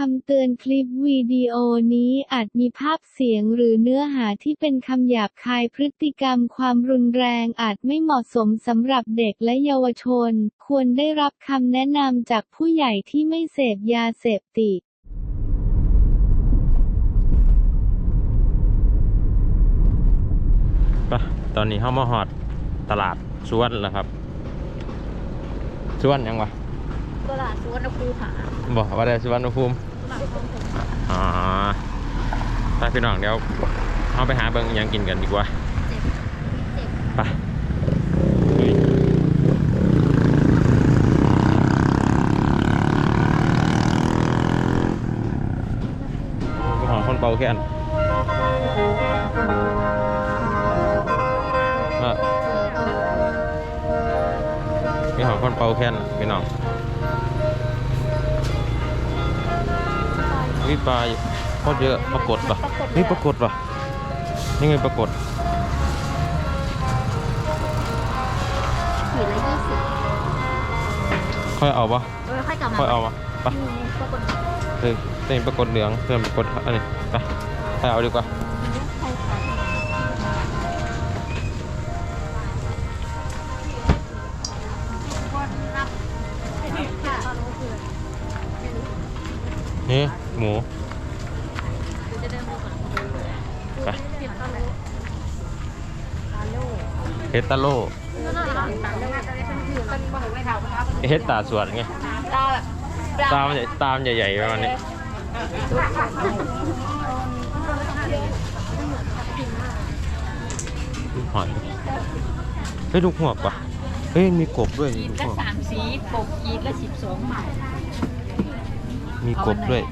คำเตือนคลิปวิดีโอนี้อาจมีภาพเสียงหรือเนื้อหาที่เป็นคำหยาบคายพฤติกรรมความรุนแรงอาจไม่เหมาะสมสำหรับเด็กและเยาวชน ควรได้รับคำแนะนำจากผู้ใหญ่ที่ไม่เสพยาเสพติดไปะตอนนี้เข้ามาหอดตลาดสวนแล้วครับสวนยังวะ ตลาดสวนภูผาบอกว่าได้สวนอุณหภูมิตลาดคลองผมอ๋อไปพี่น้องเดี๋ยวเอาไปหาเบิ่งอิหยังกินกันดีกว่าเจ็บเจ็บไปลุยไปหอคนเป่าแค่น วิปลาโคตรเยอะปรากฏป่ะนี่ปรากฏป่ะนี่ไงปรากฏขีดละยี่สิบค่อยเอาปะเออค่อยกลับมาค่อยเอาปะไปนี่นี่ปรากฏเฮ้ยเต้นปรากฏเหลืองเต้นปรากฏอันนี้ไปค่อยเอาดีกว่าใช่ค่ะคนรับค่ะนี่ หมูจะเดินดูก่อนไปผิดตาโลตาโลเฮดตาโลตาโลตาโลคือมันบอกไม่เท่าครับเฮดตาสวนไงตาแบบตามนใหญ่ตามนใหญ่ๆประมาณนี้หอยเฮ้ยลูกหัวกว่ะเฮ้ยมีกบด้วยมีขีดลูกละหัวกสามสีปกขีดละสิบสองบาทมีกบด้วย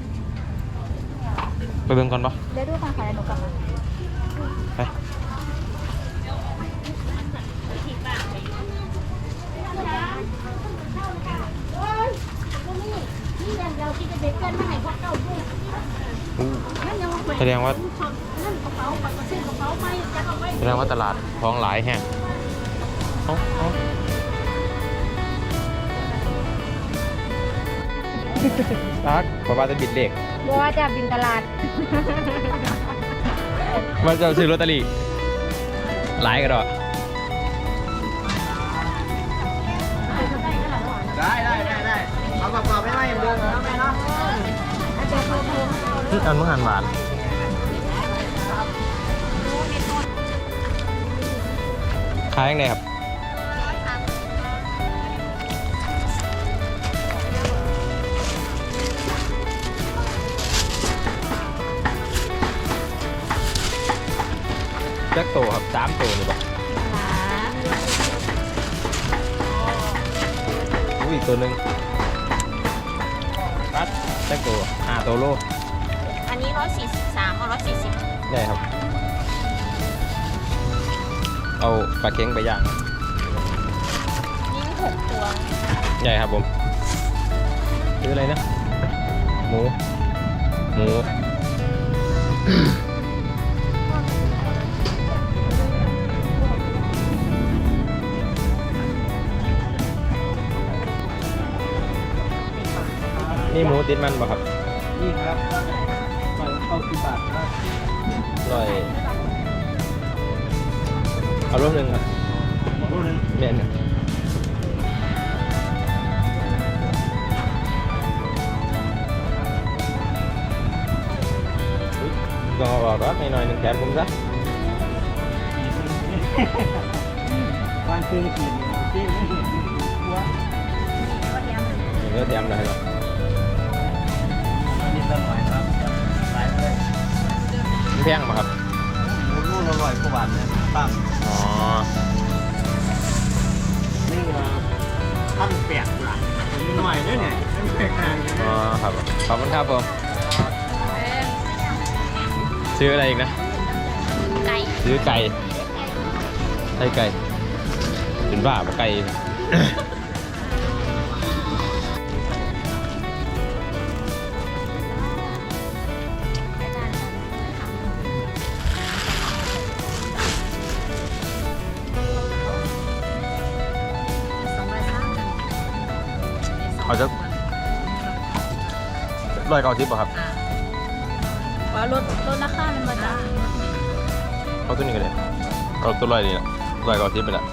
ไปเบิ่งก่อนปะเดี๋ยวดูก่อนค่ะเดี๋ยวหนูกลับมาไปอู้แสดงว่าแสดงว่าตลาดท้องหลายแห่งเอ้าเอ้า ตักขอบ้าจะบิดเด็กบัวจะบินตลาด ว่าจะซื้อลอตเตอรี่หลายกันหรอได้ได้ได้ได้เอากรอบๆไม่ไหมเดินแล้วแม่เนาะนี่อันมึงหันหวานขายยังไงครับ จ็คโตครับสามโตนี่บอกอุ้ยอีกตัวหนึ่งปัดแจ็คโตห้าโตโลอันนี้ร้อยสี่สิบสามเอาร้อยสี่สิบได้ครับ เอาปลาเค็งไปย่างครับนี่มีหกตัวใหญ่ครับผมซื้ออะไรนะ หมู หมู นี่หมูติดมันป่ะครับนี่ครับเข้าสิบบาทครับอร่อยเอารวมหนึ่งครับรูนึงเมียนเนี่ยอุ๊ยก็เอารอดหน่อยๆหนึ่งแถมผมซะวันคืนกินที่ไม่เห็นหัวหนึ่งก็แถมเลยครับ นี่สักหน่อยครับหลายเลยมันแพงป่ะครับหมูรูละร้อยกว่าบาทเนี่ยปั๊มอ๋อนี่เราพันแปดบาทนิดหน่อยด้วยเนี่ยไม่แพงนานอ๋อครับขอบคุณครับผมซื้ออะไรอีกนะไก่ซื้อไก่ไส้ไก่เป็นบ้าปะไก่ เอาจะร้อยเก้าสิบป่ะครับว่ารถรถราคามันมาจากเอาตัวนี้ก็ได้เอาตัวร้อยนี่แหละร้อยเก้าสิบไปละ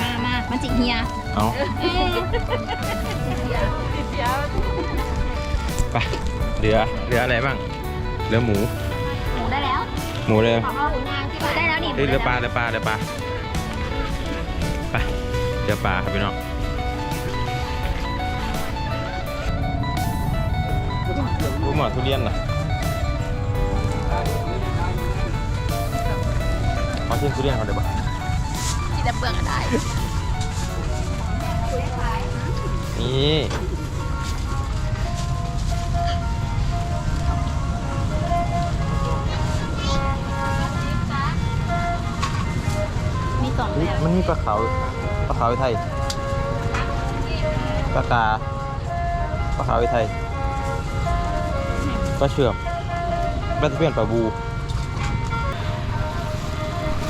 มามามันจิกเฮียเอาไปเหลือเหลืออะไรบ้างเหลือหมู หมูได้แล้ว หมูเลยขอข้าวหมูนางที่ได้แล้วนี่เฮ้ยเหลือปลาเหลือปลาเหลือปลาไป เหลือปลาครับพี่น้องรู้หมอทุเรียนเหรอขอชิมทุเรียนก่อนได้ปะกินแต่เปลือกก็ได้ นี่มีสองเฮ้ยแบบมันมีปลาขาวปลา ขาวไทยปลากาปลาขาวไทยปลาเชื่อมปลาตะเพียนปลาบู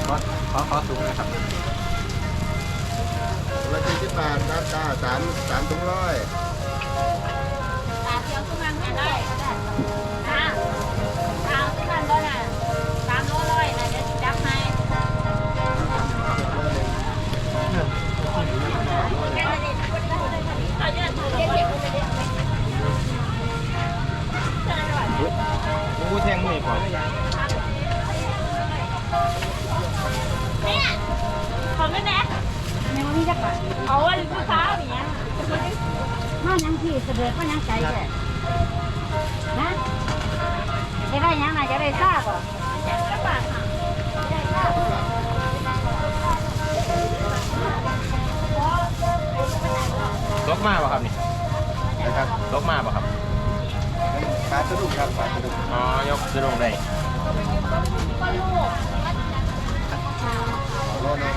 ขอขอขอถุงนะครับละสี่สิบบาทครับจ้าสามสามถุงร้อย ตาเดียวทุกงานไม่ได้ แทงมือก่อนนี่ขอไม่แน่ไม่ว่ามีจักบาทเอาอันลูกค้าอย่างเงี้ยมายังพี่เสด็จมายังใจแก่นะจะได้ยังไงจะได้ทราบบ่จักบาทค่ะลกมาป่ะครับนี่นะครับลกมาป่ะครับ ปลาสะดุกครับปลาสะดุกอ๋อยกจะลงได้โลนึง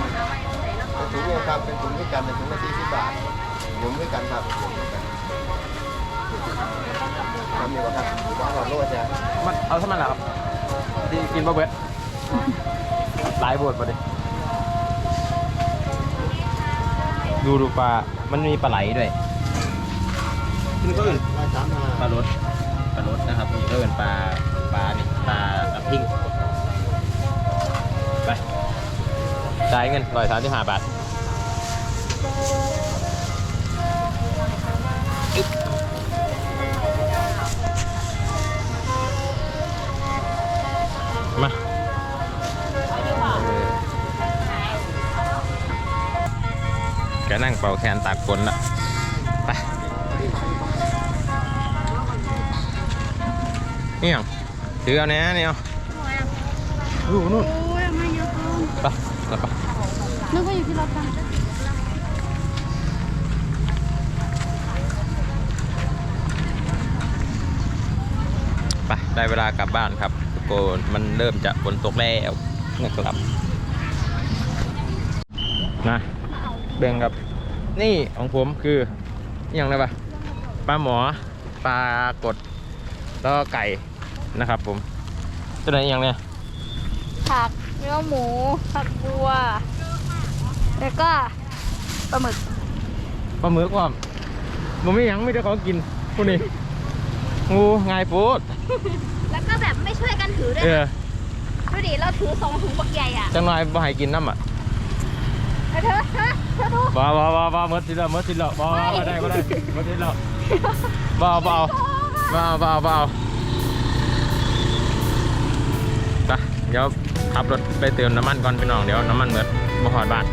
เป็นถุงเดียวครับเป็นถุงด้วยกันเป็นถุงละสี่สิบบาทรวมด้วยกันครับรวมด้วยกันทำอยู่ครับสองหลอดโลจ้ะมันเอาเท่านั้นแหละครับที่กินบะเบิดหลายบทมาดิดูดูปลา มันมีปลาไหลด้วยกินก็อื่นได้สามห้าปลารส ปลารสนะครับนี่ก็เป็นปลาปลานี่ปลาตะพิงไปจ่ายเงินร้อยสามสิบห้าบาทมาแกนั่งเป่าแคนตากฝนละ นี่ยังถือเอาแน่นี่เอาดูนู่นโอ้ยมาเยอะเกินไปแล้วไปนึกว่าอยู่ที่รถกันไปได้เวลากลับบ้านครับทุกคนมันเริ่มจะฝนตกแล้วนะครับมาเบ่งครับนี่ของผมคืออหย่างไรปะปลาหมอปลากดแล้วก็ไก่ นะครับ ผมตัวไหนอหย่างเนี้ยผักเนื้อหมูผักบัว แล้วก็ปลาหมึกปลาหมึกว่ามันไม่หยังไม่ได้ของกินพวกนี้งูง่ายโฟูดแล้วก็แบบไม่ช่วยกันถือด้วยเออนะดูดิเราถือสองถุงบักใหญ่อะจังหน่อยบ่ให้กินน้ำอะเธอเธอเธอเธอดู บ่บ่บ่บ่หมดสิแล้วหมดสิแล้วบ่บ่บ่ได้บ่ได้หมดสิแล้วบ่เอาบ่เอาบ่เอาบ่เอาบ่เอาไป เดี๋ยวขับรถไปเติมน้ำมันก่อนพี่น้องเดี๋ยวน้ำมันหมดบ่หอดบ้าน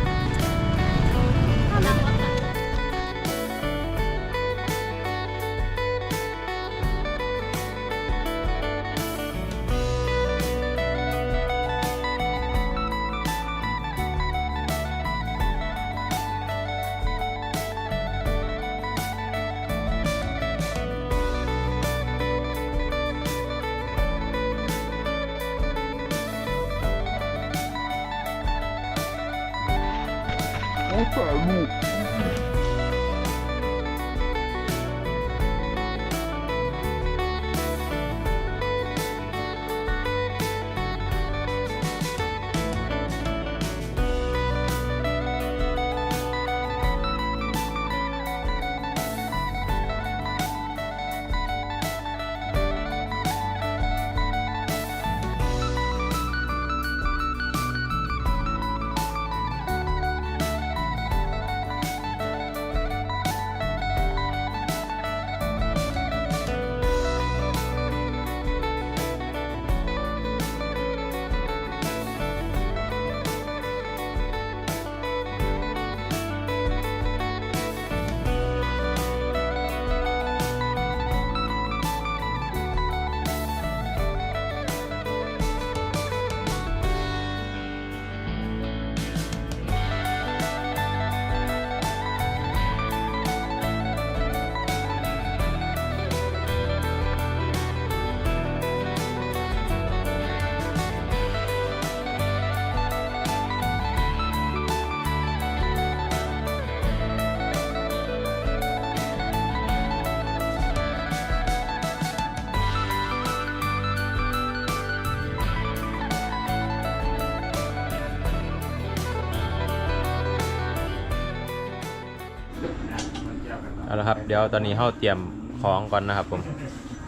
ละครับ เดี๋ยวตอนนี้เราเตรียมของก่อนนะครับ ผม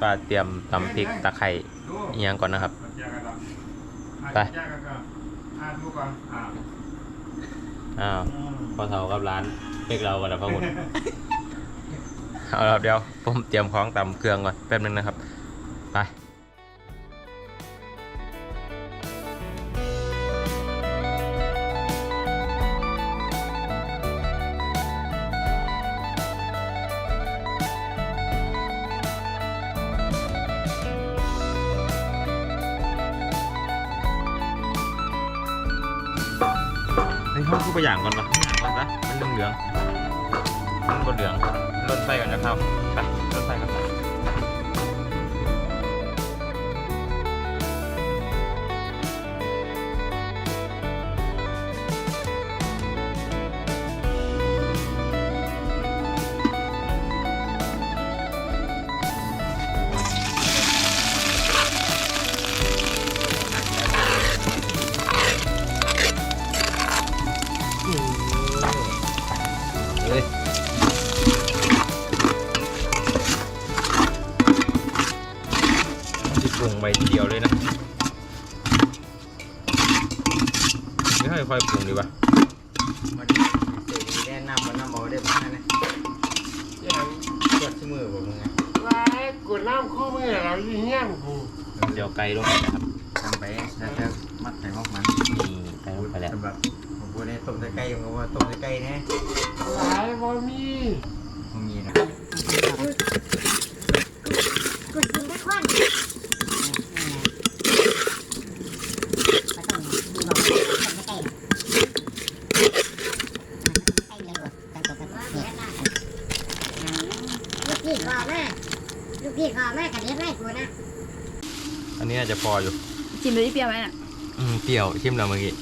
ป้าเตรียมตำพริกตะไคร้อีหยังก่อนนะครับ ไป อ้าวพอเท่ากับร้านเป็กเราก่อนนะพ่อคุณเอาละครับเดี๋ยวผมเตรียมของตำเครื่องก่อนแป๊บนึงนะครับ ไป เฮ้ยห้องกูไปอย่างก่อนปะอย่างก่อนปะมันเหลืองเหลืองมันบนเหลืองรถไฟก่อนนะครับไปรถไฟก่อน ลายบ่มีมันมีนะกูกินได้ควันลูกพี่ขอมาลูกพี่ขอมากันเลี้ยงไล่กูนะอันนี้น่าจะพออยู่ ชิมดูที่เปรี้ยวไหมน่ะอืมเปรี้ยวชิมแล้วเมื่อกี้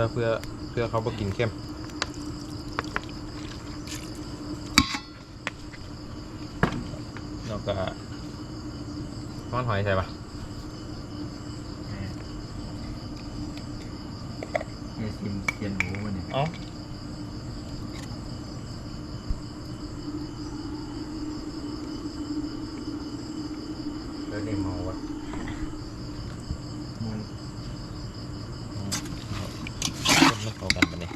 อเพื่อเพื่อเขาบ่กินเข้มแล้วก็ก้อนหอยใส่ปะเนี่ยซิมเทียนหมูมันเนี่ยเอ้าแล้วได้เมาวะมัน คนไม่เข้ากันปะเนี่ย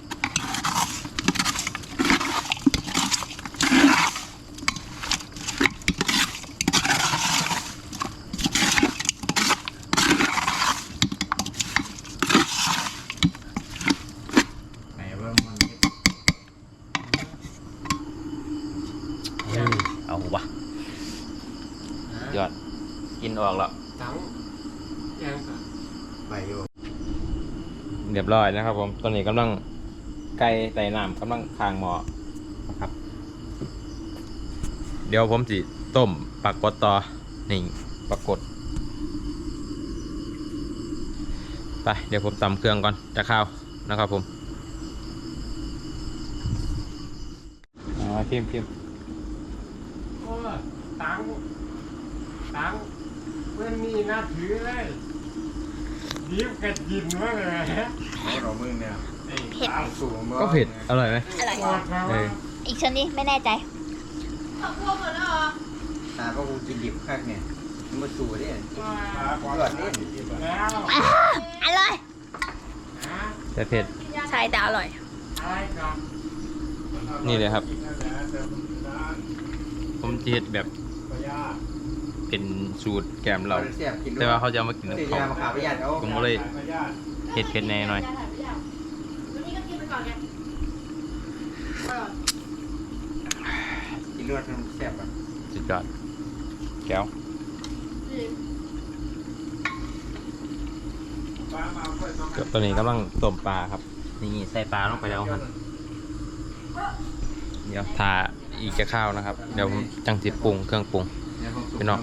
ไหนว่ามัน เอาวะยอด กิน ออกแล้วตังยังกะไปอยู่เรียบร้อยนะครับ ผมตอนนี้กำลังไก่ไต่น้ำกำลังคางหมอนะครับ เดี๋ยวผมสิต้มปลากดต่อนี่ปลากดไปเดี๋ยวผมตำเครื่องก่อนจะข้าวนะครับผมอ๋อพิมพ์พิมพ์โอ้ตังตัง เพื่อนมีหน้าถือเลยยิบกระจินมาเลยฮะเรามึงเนี่ยเผ็ดสูงก็เผ็ดอร่อยไหมอร่อยกดมาเอว่าออีกชนิดไม่แน่ใจตาก็กูกินดิบคักเนี่ยมันมาสู่เนี่ยยอดเนี่ยแล้วอร่อยนะแต่เผ็ดใช่แต่อร่อยอะไรกันนี่เลยครับ ผมจะเห็ดแบบ เป็นสูตรแกมเราเสียบกินแต่ว่าเขาจะเอามากินกับติดเขายามาขาประหยัดเอาผมก็เลยเห็ดเผ็ดแน่หน่อยกินรวดมันแซ่บอะสุดยอดแก้วก็ตัวนี้กำลังต้มปลาครับ นี่ใส่ปลาลงไปแล้วครับเดี๋ยวทาอีกจะข้าวนะครับ เดี๋ยวผมจังสิปรุงเครื่องปรุง พี่น้อง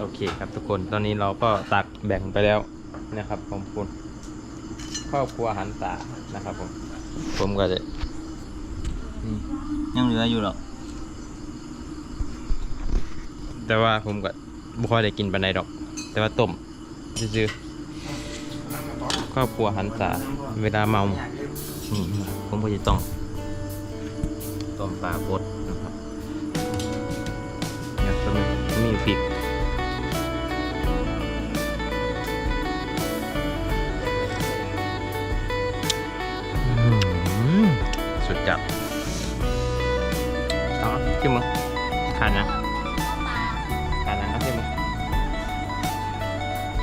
โอเคครับทุกคนตอนนี้เราก็ตักแบ่งไปแล้วนะครับผมคุณครอบครัวหันตานะครับผม ผมก็จะยังเหลืออยู่หรอกแต่ว่าผมก็บ่ค่อยได้กินปันใดดอก แต่ว่าต้มซื่อๆครอบครัวหันษาเวลาเมาผมก็จะต้องต้มปลาบด มีมีพริกอื้อหือสุดจัดเอาขึ้นมาขาดนะขาดนะเอาขึ้นมา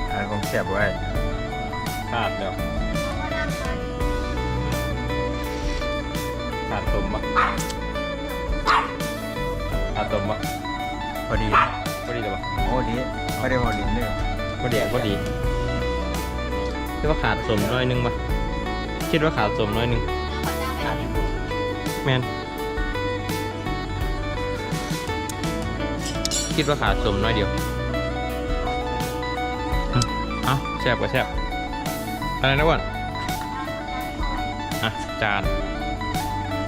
อะไรของเสียบไว้ขาดแล้วขาดสมปะขาดสมปะพอดีพอดีหรือปะ โอ้ดีไม่ได้พอดีเนี่ยพอดีพอดีคิดว่าขาดสมน้อยหนึงปะคิดว่าขาดสมน้อยหนึงแมนคิดว่าขาดสมน้อยเดียวอืมเอาแซ่บกว่าแซ่บอะไรนะอ้วนอะจาน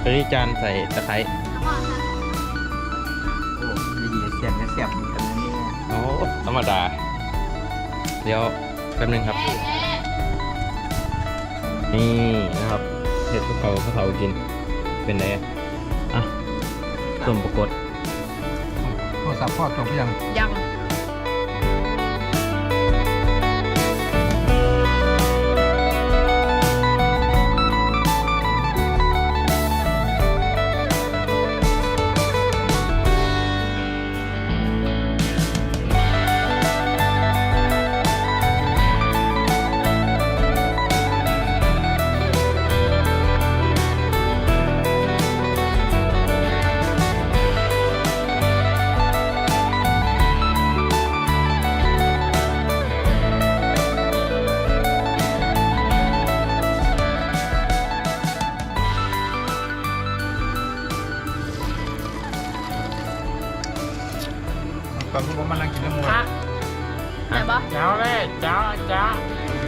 ตอนนี้จานใส่ตะไคร้โอ้ดีเสียบเนี่ยเสียบดีอันนี้โอ้ ธรรมดา เดี๋ยวแป๊บนึงครับ นี่นะครับเห็ดภูเขาภูเขากิน เป็นไงอะอะต้มปรากฏโทรศัพท์พ่อจบยังยังตอนพวกมันนั่งกินน้ำมันปะไหนปะเจ้าเลยเจ้าเจ้า